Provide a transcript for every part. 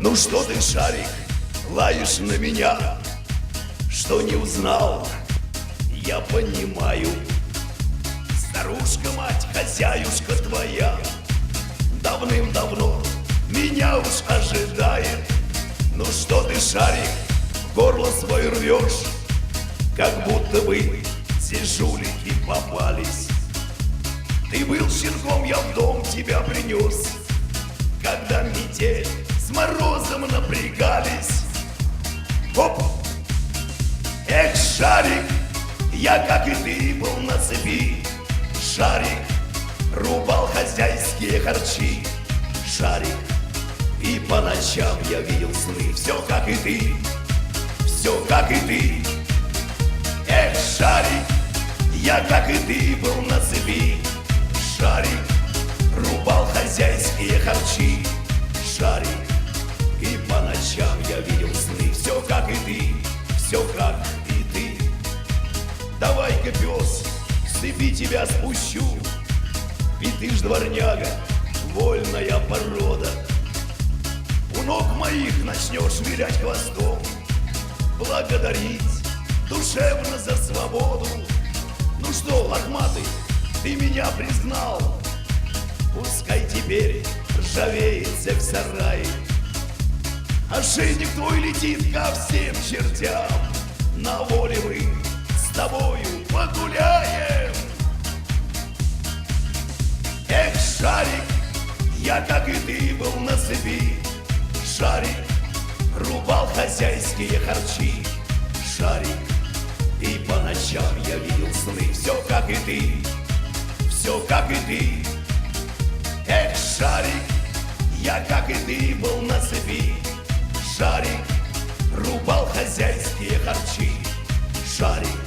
Ну что ты, шарик, лаешь на меня? Что не узнал, я понимаю. Старушка, мать, хозяюшка твоя Давным-давно меня уж ожидает Ну что ты, шарик, горло свое рвешь Как будто бы жулики попались Ты был щенком, я в дом тебя принес Когда морозом напрягались. Оп! Эх, шарик, я, как и ты, был на цепи. Шарик, рубал хозяйские харчи. Шарик, и по ночам я видел сны. Все, как и ты, все, как и ты. Эх, шарик, я, как и ты, был на цепи. Шарик, рубал хозяйские харчи. Шарик, цепи тебя спущу. Ведь ты ж дворняга, вольная порода. У ног моих начнешь вилять хвостом Благодарить душевно за свободу. Ну что, лохматый, ты меня признал? Пускай теперь ржавеется в сарае. Ошейник твой летит ко всем чертям. На воле мы я, как и ты, был на цепи. Шарик, рубал хозяйские харчи. Шарик, и по ночам я видел сны. Все, как и ты, все, как и ты. Эх, шарик, я, как и ты, был на цепи. Шарик, рубал хозяйские харчи. Шарик,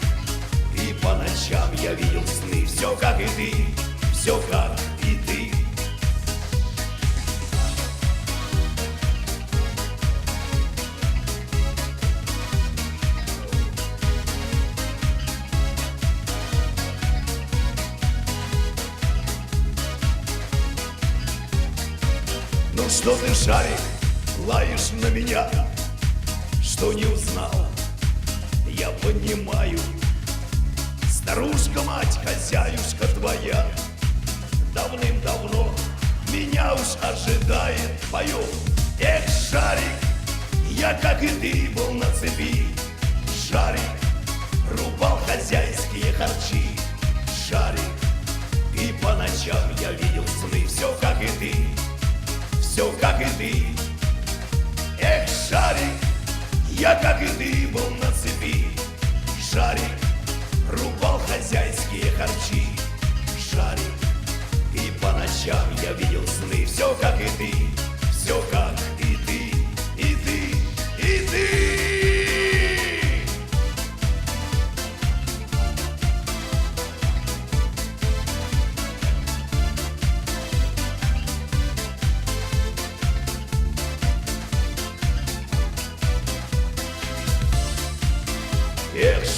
и по ночам я видел сны. Все, как и ты, все, как что ты, шарик, лаешь на меня. Что не узнал, я понимаю. Старушка, мать, хозяюшка твоя. Давным-давно меня уж ожидает Пою, эх, шарик, я, как и ты, был на цепи. Шарик, рубал хозяйские харчи. Шарик, и по ночам я видел сны. Все, как и ты, я как и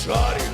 шарик,